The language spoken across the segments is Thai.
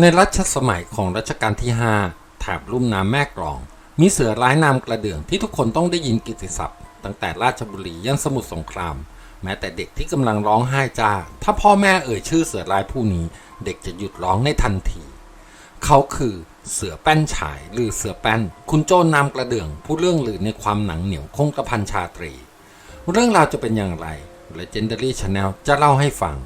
ในรัชสมัยของรัชกาลที่ 5 แถบลุ่มน้ำแม่กลอง มีเสือร้ายนามกระเดื่องที่ทุกคนต้องได้ยินกิตติศัพท์ ตั้งแต่ราชบุรียันสมุทรสงคราม แม้แต่เด็กที่กำลังร้องไห้จ้า ถ้าพ่อแม่เอ่ยชื่อเสือร้ายผู้นี้ เด็กจะหยุดร้องในทันที เขาคือเสือแป้นฉายหรือเสือแป้น คุณโจนนามกระเดื่องผู้เรื่องลือในความหนังเหนียวคงกระพันชาตรี เรื่องราวจะเป็นอย่างไร Legendary Channel จะเล่าให้ฟัง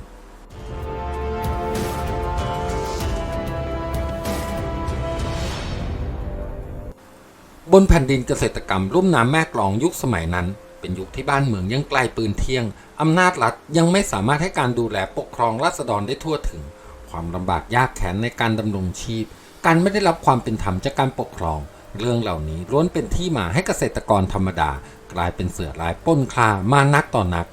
บนแผ่นดินเกษตรกรรมรุ่มน้ำแม่กลองยุคสมัยนั้น เป็นยุคที่บ้านเมืองยังไกลปืนเที่ยง อำนาจรัฐยังไม่สามารถให้การดูแลปกครองราษฎรได้ทั่วถึง ความลำบากยากแค้นในการดำรงชีพ การไม่ได้รับความเป็นธรรมจากการปกครอง เรื่องเหล่านี้ล้วนเป็นที่มาให้เกษตรกรธรรมดา กลายเป็นเสือร้ายป้นคลามานักต่อนัก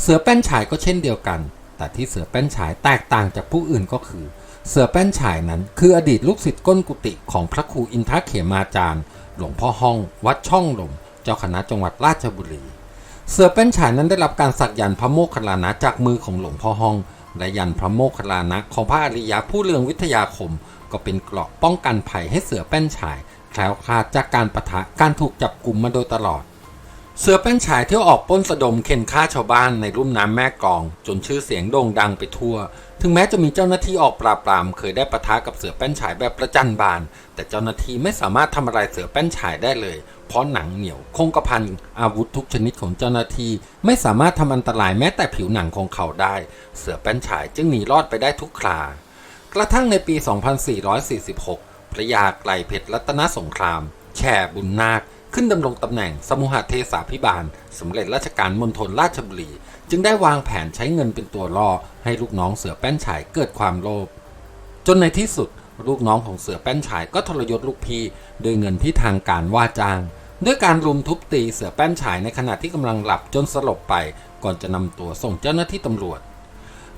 เสือแป้นฉายก็เช่นเดียวกัน แต่ที่เสือแป้นฉายแตกต่างจากผู้อื่นก็คือเเสือแป้นฉายนั้นคืออดีตลูกศิษย์ก้นกุฏิของพระครูอินทเขมาจารย์ หลวงพ่อห้อง วัดช่องลม เจ้าคณะจังหวัดราชบุรี เสือแป้นฉายนั้นได้รับการสักยันต์พระโมคคัลลานะจากมือของหลวงพ่อห้อง และยันต์พระโมคคัลลานะของพระอริยะผู้เรืองวิทยาคม ก็เป็นเกราะป้องกันภัยให้เสือแป้นฉายแคล้วคลาดจากการประทะการถูกจับกลุ่มมาโดยตลอด เสือแป้นฉายที่ออกป้นสะดมเข็นฆ่าชาวบ้านในรุ่มน้ำแม่กอง จนชื่อเสียงโด่งดังไปทั่ว ถึงแม้จะมีเจ้าหน้าที่ออกปราบปราม เคยได้ปะทะกับเสือแป้นฉายแบบประจันบาน แต่เจ้าหน้าที่ไม่สามารถทำอะไรเสือแป้นฉายได้เลย เพราะหนังเหนียวคงกระพันอาวุธทุกชนิดของเจ้าหน้าที่ ไม่สามารถทำอันตรายแม้แต่ผิวหนังของเขาได้ เสือแป้นฉายจึงหนีรอดไปได้ทุกครากระทั่งในปี 2446 พระยาไกลเพชรรัตนสงคราม แช่บุญนาค ขึ้นดำรงตำแหน่งสมุหเทศาพิบาลสำเร็จราชการมณฑลราชบุรี จึงได้วางแผนใช้เงินเป็นตัวล่อ ให้ลูกน้องเสือแป้นฉายเกิดความโลภจนในที่สุดลูกน้องของเสือแป้นฉายก็ทรยศลูกพี่ด้วยเงินที่ทางการว่าจ้าง ด้วยการรุมทุบตีเสือแป้นฉายในขณะที่กำลังหลับจนสลบไป ก่อนจะนำตัวส่งเจ้าหน้าที่ตำรวจ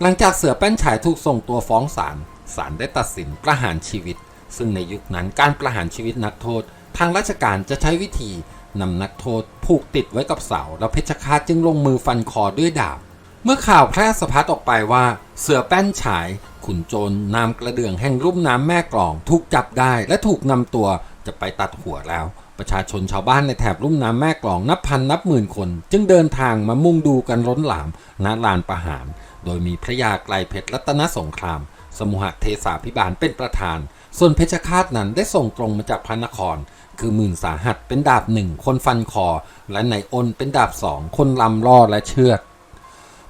หลังจากเสือแป้นฉายถูกส่งตัวฟ้องศาลศาลได้ตัดสินประหารชีวิต ซึ่งในยุคนั้นการประหารชีวิตนักโทษ ทางราชการจะใช้วิธีนำนักโทษผูกติดไว้กับเสา แล้วเพชฌฆาตจึงลงมือฟันคอด้วยดาบ เมื่อข่าวแพร่สะพัดออกไปว่า เสือแป้นฉาย ขุนโจรนามกระเดื่องแห่งลุ่มน้ำแม่กลอง ถูกจับได้และถูกนำตัวจะไปตัดหัวแล้ว ประชาชนชาวบ้านในแถบลุ่มน้ำแม่กลองนับพันนับหมื่นคน จึงเดินทางมามุ่งดูกันล้นหลามณลานประหาร โดยมีพระยาไกลเพชรรัตนสงคราม สมุหเทสาพิบาลเป็นประธาน ส่วนเพชฌฆาตนั้นได้ส่งตรงมาจากพระนคร คือหมื่นสาหัสเป็นดาบหนึ่งคนฟันคอ และในอ้นเป็นดาบสองคนลำล่อและเชือด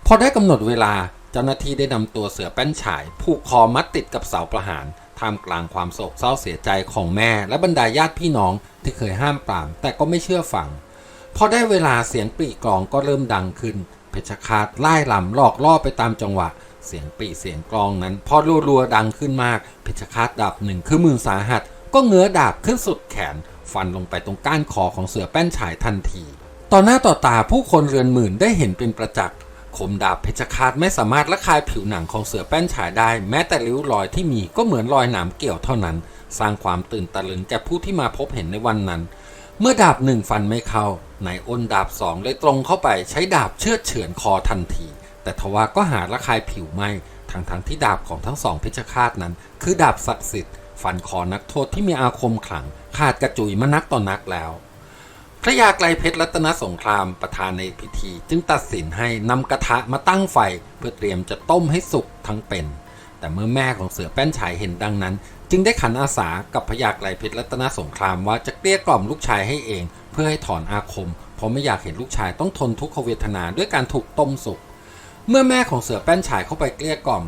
พอได้กำหนดเวลาเจ้าหน้าที่ได้นำตัวเสือแป้นฉาย ผูกคอมัดติดกับเสาประหารท่ามกลางความโศกเศร้าเสียใจของแม่และบรรดาญาติพี่น้องที่เคยห้ามปราม แต่ก็ไม่เชื่อฟังพอได้เวลาเสียงปีกลองก็เริ่มดังขึ้น เพชฌฆาตไล่ลำหลอกล่อไปตามจังหวะ เสียงปีเสียงกลองนั้น พอรัวๆดังขึ้นมาก เพชฌฆาตดาบหนึ่งคือมือสาหัส ก็เงื้อดาบขึ้นสุดแขน ฟันลงไปตรงก้านคอของเสือแป้นฉายทันที ต่อหน้าต่อตาผู้คนเรือนหมื่นได้เห็นเป็นประจักษ์คมดาบเพชฌฆาตไม่สามารถละคายผิวหนังของเสือแป้นฉายได้ แม้แต่ริ้วรอยที่มีก็เหมือนรอยหนามเกี่ยวเท่านั้น สร้างความตื่นตะลึงแก่ผู้ที่มาพบเห็นในวันนั้น เมื่อดาบหนึ่งฟันไม่เข้านายอ้นดาบสองเลยตรงเข้าไปใช้ดาบเชือดเฉือนคอทันที แต่ทว่าก็หาละคายผิวไม่ทั้งทั้งๆที่ดาบของทั้งสองเพชฌฆาตนั้น คือดาบศักดิ์สิทธิ์ ฟันคอนักโทษที่มีอาคมขลัง ขาดกระจุยมานักต่อนักแล้ว พระยาไกลเพชรรัตนสงครามประธานในพิธี จึงตัดสินให้นำกระทะมาตั้งไฟเพื่อเตรียมจะต้มให้สุกทั้งเป็น แต่เมื่อแม่ของเสือแป้นฉายเห็นดังนั้น จึงได้ขันอาสากับพระยาไกลเพชรรัตนสงครามว่าจะเกลี้ยกล่อมลูกชายให้เอง เพื่อให้ถอนอาคม เพราะไม่อยากเห็นลูกชายต้องทนทุกขเวทนาด้วยการถูกต้มสุกเมื่อแม่ของเสือแป้นฉายเข้าไปเกลี้ยกล่อม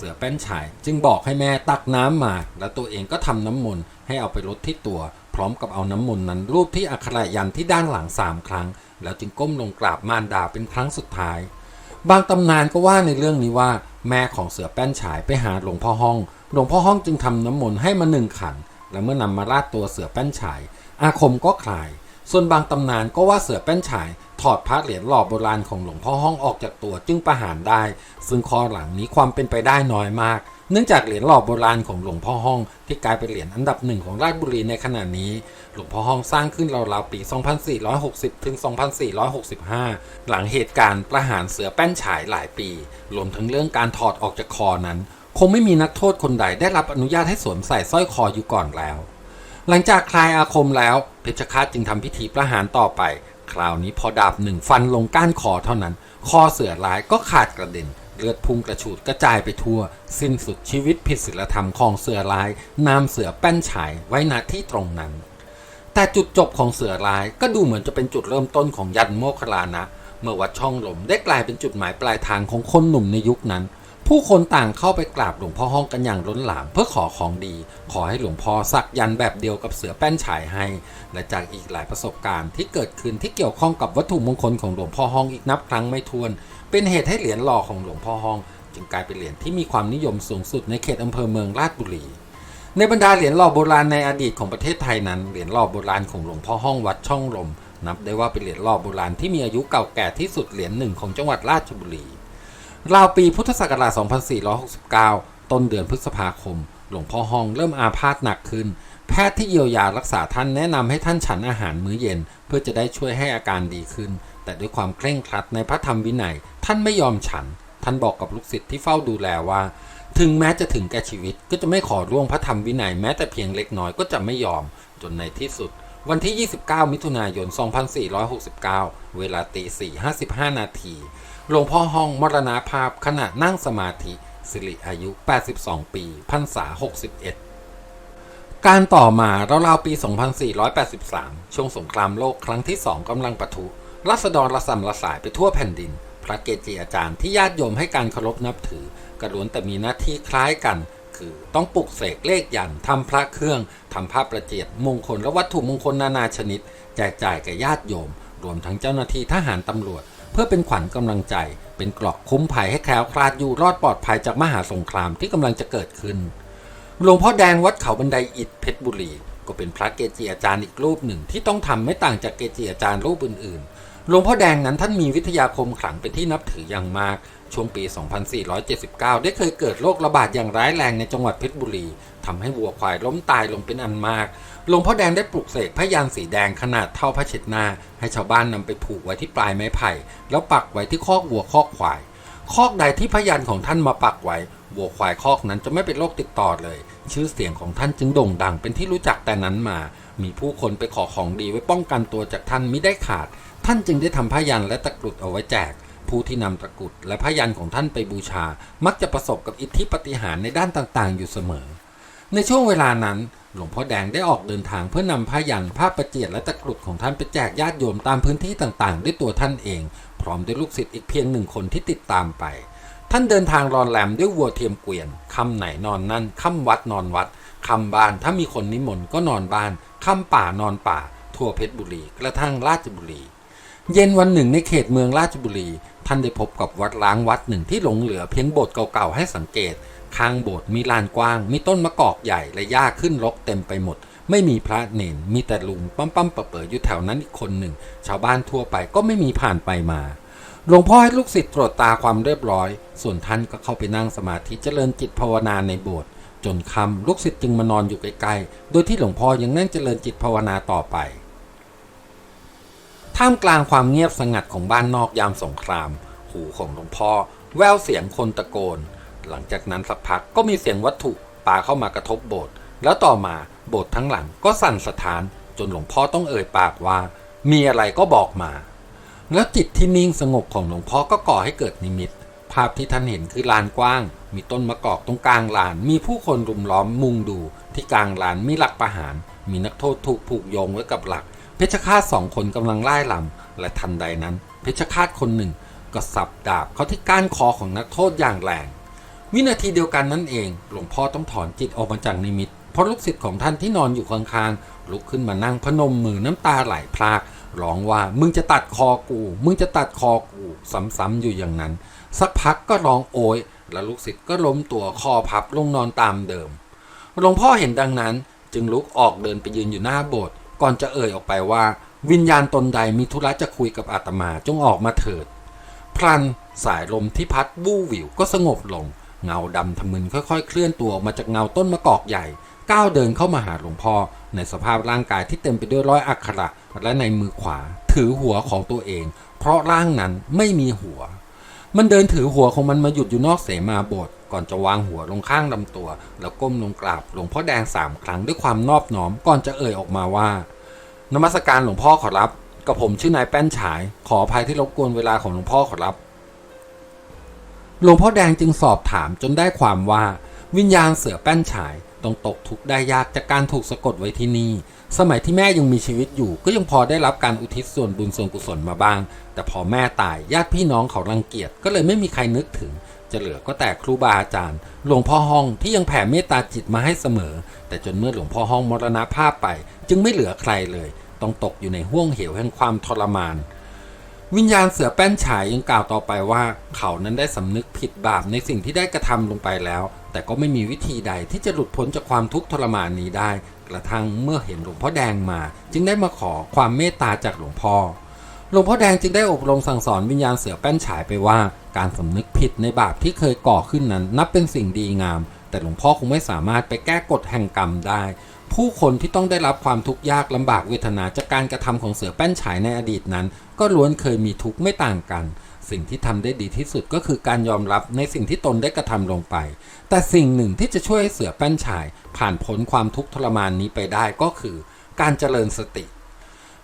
สือแป้นฉาย จึงบอกให้แม่ตักน้ำมา แล้วตัวเองก็ทำน้ำมนต์ให้เอาไปรดที่ตัว พร้อมกับเอาน้ำมนต์นั้นรูปที่อักขระยันที่ด้านหลังสามครั้ง แล้วจึงก้มลงกราบมารดาเป็นครั้งสุดท้าย บางตำนานก็ว่าในเรื่องนี้ว่า แม่ของเสือแป้นฉายไปหาหลวงพ่อห้อง หลวงพ่อห้องจึงทำน้ำมนต์ให้มาหนึ่งขัน และเมื่อนำมาราดตัวเสือแป้นฉาย อาคมก็คลาย ส่วนบางตำนานก็ว่าเสือแป้นฉาย ถอดพระเหรียญหล่อโบราณของหลวงพ่อห้องออกจากตัวจึงประหารได้ ซึ่งข้อหลังนี้ความเป็นไปได้น้อยมาก เนื่องจากเหรียญหล่อโบราณของหลวงพ่อห้อง ที่กลายเป็นเหรียญอันดับหนึ่งของราชบุรีในขณะนี้ หลวงพ่อห้องสร้างขึ้นราวๆปี 2460 ถึง 2465 หลังเหตุการณ์ประหารเสือแป้นฉายหลายปี รวมทั้งเรื่องการถอดออกจากคอนั้น คงไม่มีนักโทษคนใดได้รับอนุญาตให้สวมใส่สร้อยคออยู่ก่อนแล้ว หลังจากคลายอาคมแล้วเพชฌฆาตจึงทำพิธีประหารต่อไป คราวนี้พอดาบหนึ่งฟันลงก้านคอเท่านั้น คอเสือร้ายก็ขาดกระเด็น เลือดพุ่งกระฉูดกระจายไปทั่ว สิ้นสุดชีวิตผิดศีลธรรมของเสือร้าย นามเสือแป้นฉายไว้ณที่ตรงนั้น แต่จุดจบของเสือร้ายก็ดูเหมือนจะเป็นจุดเริ่มต้นของยันโมคลานะ เมื่อวัดช่องลมได้กลายเป็นจุดหมายปลายทางของคนหนุ่มในยุคนั้น ผู้คนต่างเข้าไปกราบหลวงพ่อห้องกันอย่างล้นหลามเพื่อขอของดี ขอให้หลวงพ่อสักยันแบบเดียวกับเสือแป้นฉายให้ และจากอีกหลายประสบการณ์ที่เกิดขึ้นที่เกี่ยวข้องกับวัตถุมงคลของหลวงพ่อห้องอีกนับครั้งไม่ถ้วน เป็นเหตุให้เหรียญหล่อของหลวงพ่อห้อง จึงกลายเป็นเหรียญที่มีความนิยมสูงสุดในเขตอำเภอเมืองราชบุรี ในบรรดาเหรียญหล่อโบราณในอดีตของประเทศไทยนั้นเหรียญหล่อโบราณของหลวงพ่อห้องวัดช่องลมนับได้ว่าเป็นเหรียญหล่อโบราณที่มีอายุเก่าแก่ที่สุดเหรียญหนึ่งของจังหวัดราชบุรี ราวปีพุทธศักราช 2469 ต้นเดือนพฤษภาคม หลวงพ่อห้องเริ่มอาพาธหนักขึ้น แพทย์ที่เยียวยารักษาท่านแนะนำให้ท่านฉันอาหารมื้อเย็น เพื่อจะได้ช่วยให้อาการดีขึ้น แต่ด้วยความเคร่งครัดในพระธรรมวินัย ท่านไม่ยอมฉัน ท่านบอกกับลูกศิษย์ที่เฝ้าดูแลว่า ถึงแม้จะถึงแก่ชีวิตก็จะไม่ขอร่วงพระธรรมวินัยแม้แต่เพียงเล็กน้อยก็จะไม่ยอม จนในที่สุดวันที่ 29 มิถุนายน 2469 เวลาตี4 55 นาที หลวงพ่อห้องมรณาภาพขณะนั่งสมาธิ สิริอายุ 82 ปีพรรษา 61 การต่อมาราวๆปี 2483 ช่วงสงครามโลกครั้งที่สองกำลังปะทุรัษฎรระสำระสายไปทั่วแผ่นดิน พระเกจิอาจารย์ที่ญาติโยมให้การเคารพนับถือกระล้วนแต่มีหน้าที่คล้ายกัน คือต้องปลุกเสกเลขยันทำพระเครื่องทำผ้าประเจียดมงคลและวัตถุมงคลนานาชนิด แจกจ่ายแก่ญาติโยม รวมทั้งเจ้าหน้าที่ทหารตำรวจ เพื่อเป็นขวัญกำลังใจ เป็นเกรอกคุ้มภัยให้แคล้วคลาดอยู่รอดปลอดภัยจากมหาสงครามที่กำลังจะเกิดขึ้น หลวงพ่อแดงวัดเขาบันไดอิฐเพชรบุรี ก็เป็นพระเกจิอาจารย์อีกรูปหนึ่งที่ต้องทำไม่ต่างจากเกจิอาจารย์รูปอื่นๆหลวงพ่อแดงนั้นท่านมีวิทยาคมขลังเป็นที่นับถืออย่างมาก ช่วงปี 2479 ได้เคยเกิดโรคระบาดอย่างร้ายแรงในจังหวัดเพชรบุรีทำให้วัวควายล้มตายลงเป็นอันมาก หลวงพ่อแดงได้ปลุกเสกพยันสีแดงขนาดเท่าพระเช็ดหน้า ให้ชาวบ้านนำไปผูกไว้ที่ปลายไม้ไผ่ แล้วปักไว้ที่คอกวัวคอกควาย คอกใดที่พยันของท่านมาปักไว้ วัวควายคอกนั้นจะไม่เป็นโรคติดต่อเลย ชื่อเสียงของท่านจึงโด่งดังเป็นที่รู้จักแต่นั้นมา มีผู้คนไปขอของดีไว้ป้องกันตัวจากท่านไม่ได้ขาด ท่านจึงได้ทำพยันและตะกรุดเอาไว้แจก ผู้ที่นำตะกรุดและพยันของท่านไปบูชา มักจะประสบกับอิทธิปฏิหารในด้านต่างๆ อยู่เสมอ ในช่วงเวลานั้น หลวงพ่อแดงได้ออกเดินทางเพื่อนำผ้ายันผ้าประเจียดและตะกรุดของท่านไปแจกญาติโยมตามพื้นที่ต่างๆ ด้วยตัวท่านเอง พร้อมด้วยลูกศิษย์อีกเพียงหนึ่งคนที่ติดตามไป ท่านเดินทางรอนแรมด้วยวัวเทียมเกวียนคำไหนนอนนั่นคำวัดนอนวัดคำบ้านถ้ามีคนนิมนต์ก็นอนบ้านคำป่านอนป่า ทั่วเพชรบุรีกระทั่งราชบุรี เย็นวันหนึ่งในเขตเมืองราชบุรี ท่านได้พบกับวัดล้างวัดหนึ่งที่หลงเหลือเพียงโบสถ์เก่าๆให้สังเกต ข้างโบสถ์มีลานกว้าง มีต้นมะกอกใหญ่และหญ้าขึ้นรกเต็มไปหมด ไม่มีพระเนนมีแต่ลุงปั๊มปั๊มเป๋อๆอยู่แถวนั้นอีกคนหนึ่ง ชาวบ้านทั่วไปก็ไม่มีผ่านไปมาหลวงพ่อให้ลูกศิษย์ตรวจตาความเรียบร้อย ส่วนท่านก็เข้าไปนั่งสมาธิเจริญจิตภาวนาในโบสถ์จนคำลูกศิษย์จึงมานอนอยู่ใกล้ๆโดยที่หลวงพ่อยังนั่งเจริญจิตภาวนาต่อไป ท่ามกลางความเงียบสงัดของบ้านนอกยามสงคราม หูของหลวงพ่อ แววเสียงคนตะโกน หลังจากนั้นสักพักก็มีเสียงวัตถุปาเข้ามากระทบโบสถ์แล้วต่อมาโบสถ์ทั้งหลังก็สั่นสะท้านจนหลวงพ่อต้องเอ่ยปากว่า มีอะไรก็บอกมา แล้วจิตที่นิ่งสงบของหลวงพ่อก็ก่อให้เกิดนิมิต ภาพที่ท่านเห็นคือลานกว้าง มีต้นมะกอกตรงกลางลาน มีผู้คนรุมล้อมมุงดู ที่กลางลานมีหลักประหาร มีนักโทษถูกผูกโยงไว้กับหลัก เพชฌฆาตสองคนกำลังไล่ลำและทันใดนั้น เพชฌฆาตคนหนึ่งก็สับดาบเข้าที่ก้านคอของนักโทษอย่างแรง วินาทีเดียวกันนั่นเอง หลวงพ่อต้องถอนจิตออกมาจากนิมิต เพราะลูกศิษย์ของท่านที่นอนอยู่ข้างๆลุกขึ้นมานั่งพนมมือน้ำตาไหลพรากร้องว่ามึงจะตัดคอกู มึงจะตัดคอกูซ้ำๆอยู่อย่างนั้น สักพักก็ร้องโอย แล้วลูกศิษย์ก็ล้มตัวคอพับลงนอนตามเดิมหลวงพ่อเห็นดังนั้น จึงลุกออกเดินไปยืนอยู่หน้าโบสถ์ ก่อนจะเอ่ยออกไปว่า วิญญาณตนใดมีธุระจะคุยกับอาตมาจงออกมาเถิด พลันสายลมที่พัดบู้หวิวก็สงบลง เงาดำทะมึนค่อยๆ เคลื่อนตัวออกมาจากเงาต้นมะกอกใหญ่ ก้าวเดินเข้ามาหาหลวงพ่อ ในสภาพร่างกายที่เต็มไปด้วยร้อยอักขระและในมือขวา ถือหัวของตัวเอง เพราะร่างนั้นไม่มีหัว มันเดินถือหัวของมันมาหยุดอยู่นอกเสมาโบสถ์ก่อนจะวางหัวลงข้างลำตัว แล้วก้มลงกราบหลวงพ่อแดงสามครั้งด้วยความนอบน้อมก่อนจะเอ่ยออกมาว่านมัสการหลวงพ่อขอรับกับผมชื่อนายแป้นฉาย ขออภัยที่รบกวนเวลาของหลวงพ่อขอรับ หลวงพ่อแดงจึงสอบถามจนได้ความว่า วิญญาณเสือแป้นฉาย ต้องตกทุกข์ได้ยากจากการถูกสะกดไว้ที่นี่ สมัยที่แม่ยังมีชีวิตอยู่ ก็ยังพอได้รับการอุทิศส่วนบุญส่วนกุศลมาบ้าง แต่พอแม่ตายญาติพี่น้องเขารังเกียจก็เลยไม่มีใครนึกถึง จะเหลือก็แต่ครูบาอาจารย์ หลวงพ่อห้องที่ยังแผ่เมตตาจิตมาให้เสมอ แต่จนเมื่อหลวงพ่อห้องมรณภาพไป จึงไม่เหลือใครเลย ต้องตกอยู่ในห้วงเหวแห่งความทรมาน วิญญาณเสือแป้นฉายยังกล่าวต่อไปว่า เขานั้นได้สำนึกผิดบาปในสิ่งที่ได้กระทำลงไปแล้ว แต่ก็ไม่มีวิธีใดที่จะหลุดพ้นจากความทุกข์ทรมานนี้ได้ กระทั่งเมื่อเห็นหลวงพ่อแดงมา จึงได้มาขอความเมตตาจากหลวงพ่อหลวงพ่อแดงจึงได้อบรมสั่งสอนวิญญาณเสือแป้นฉายไปว่า การสำนึกผิดในบาปที่เคยก่อขึ้นนั้น นับเป็นสิ่งดีงาม แต่หลวงพ่อคงไม่สามารถไปแก้กฎแห่งกรรมได้ผู้คนที่ต้องได้รับความทุกข์ยากลำบากเวทนาจากการกระทำของเสือแป้นฉายในอดีตนั้น ก็ล้วนเคยมีทุกข์ไม่ต่างกัน สิ่งที่ทำได้ดีที่สุดก็คือการยอมรับในสิ่งที่ตนได้กระทำลงไป แต่สิ่งหนึ่งที่จะช่วยให้เสือแป้นฉาย ผ่านพ้นความทุกข์ทรมานนี้ไปได้ก็คือ การเจริญสติ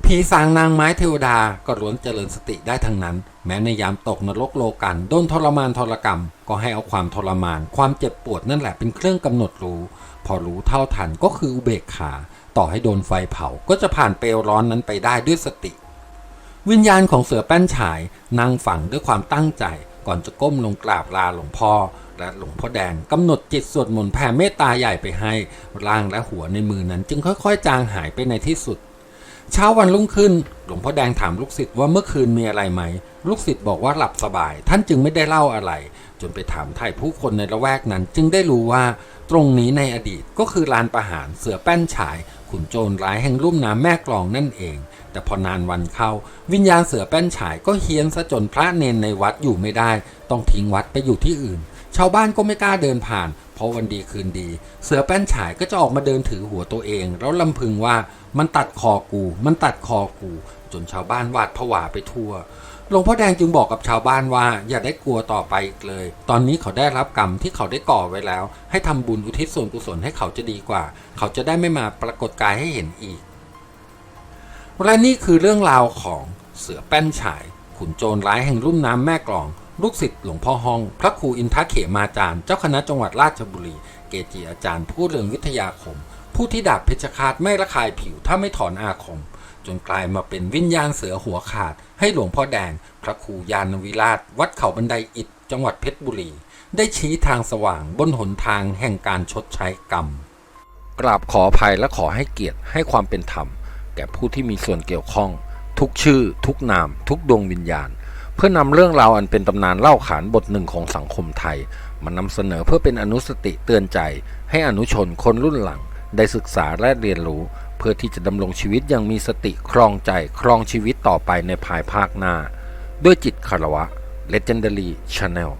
ผีสางนางไม้เทวดาก็ล้วนเจริญสติได้ทั้งนั้น แม้ในยามตกนรกโลกันโดนทรมานทรกรรม ก็ให้เอาความทรมาน ความเจ็บปวดนั่นแหละเป็นเครื่องกำหนดรู้ พอรู้เท่าทันก็คืออุเบกขา ต่อให้โดนไฟเผาก็จะผ่านเปลวร้อนนั้นไปได้ด้วยสติ วิญญาณของเสือแป้นฉายนั่งฝังด้วยความตั้งใจก่อนจะก้มลงกราบลาหลวงพ่อ และหลวงพ่อแดงกำหนดจิตสวดมนต์แผ่เมตตาใหญ่ไปให้ร่างและหัวในมือนั้น จึงค่อยๆ จางหายไปในที่สุด เช้าวันรุ่งขึ้น หลวงพ่อแดงถามลูกศิษย์ว่าเมื่อคืนมีอะไรไหม ลูกศิษย์บอกว่าหลับสบาย ท่านจึงไม่ได้เล่าอะไร จนไปถามไถ่ผู้คนในละแวกนั้น จึงได้รู้ว่า ตรงนี้ในอดีตก็คือลานประหารเสือแป้นฉาย ขุนโจรร้ายแห่งลุ่มน้ำแม่กลองนั่นเอง แต่พอนานวันเข้า วิญญาณเสือแป้นฉายก็เฮี้ยนซะจนพระเนนในวัดอยู่ไม่ได้ ต้องทิ้งวัดไปอยู่ที่อื่น ชาวบ้านก็ไม่กล้าเดินผ่าน เพราะวันดีคืนดี เสือแป้นฉายก็จะออกมาเดินถือหัวตัวเอง แล้วลำพึงว่ามันตัดคอกู มันตัดคอกู จนชาวบ้านหวาดผวาไปทั่ว หลวงพ่อแดงจึงบอกกับชาวบ้านว่าอย่าได้กลัวต่อไปอีกเลย ตอนนี้เขาได้รับกรรมที่เขาได้ก่อไว้แล้ว ให้ทำบุญอุทิศส่วนกุศลให้เขาจะดีกว่า เขาจะได้ไม่มาปรากฏกายให้เห็นอีก และนี่คือเรื่องราวของเสือแป้นฉาย ขุนโจรร้ายแห่งรุ่มน้ำแม่กลอง ลูกศิษย์หลวงพ่อห้อง พระครูอินทเขมาจารย์ เจ้าคณะจังหวัดราชบุรี เกจิอาจารย์ ผู้เรืองวิทยาคม ผู้ที่ดาบเพชฌฆาตไม่ระคายผิวถ้าไม่ถอนอาคม จนกลายมาเป็นวิญญาณเสือหัวขาด ให้หลวงพ่อแดง พระครูยานวิราช วัดเขาบันไดอิฐจังหวัดเพชรบุรี ได้ชี้ทางสว่างบนหนทางแห่งการชดใช้กรรม กราบขออภัยและขอให้เกียรติให้ความเป็นธรรม แก่ผู้ที่มีส่วนเกี่ยวข้อง ทุกชื่อ ทุกนาม ทุกดวงวิญญาณ เพื่อนำเรื่องราวอันเป็นตำนานเล่าขานบทหนึ่งของสังคมไทยมานำเสนอเพื่อเป็นอนุสติเตือนใจ ให้อนุชนคนรุ่นหลัง ได้ศึกษาและเรียนรู้ เพื่อที่จะดำรงชีวิตอย่างมีสติครองใจครองชีวิตต่อไปในภายภาคหน้า ด้วยจิตคารวะ Legendary Channel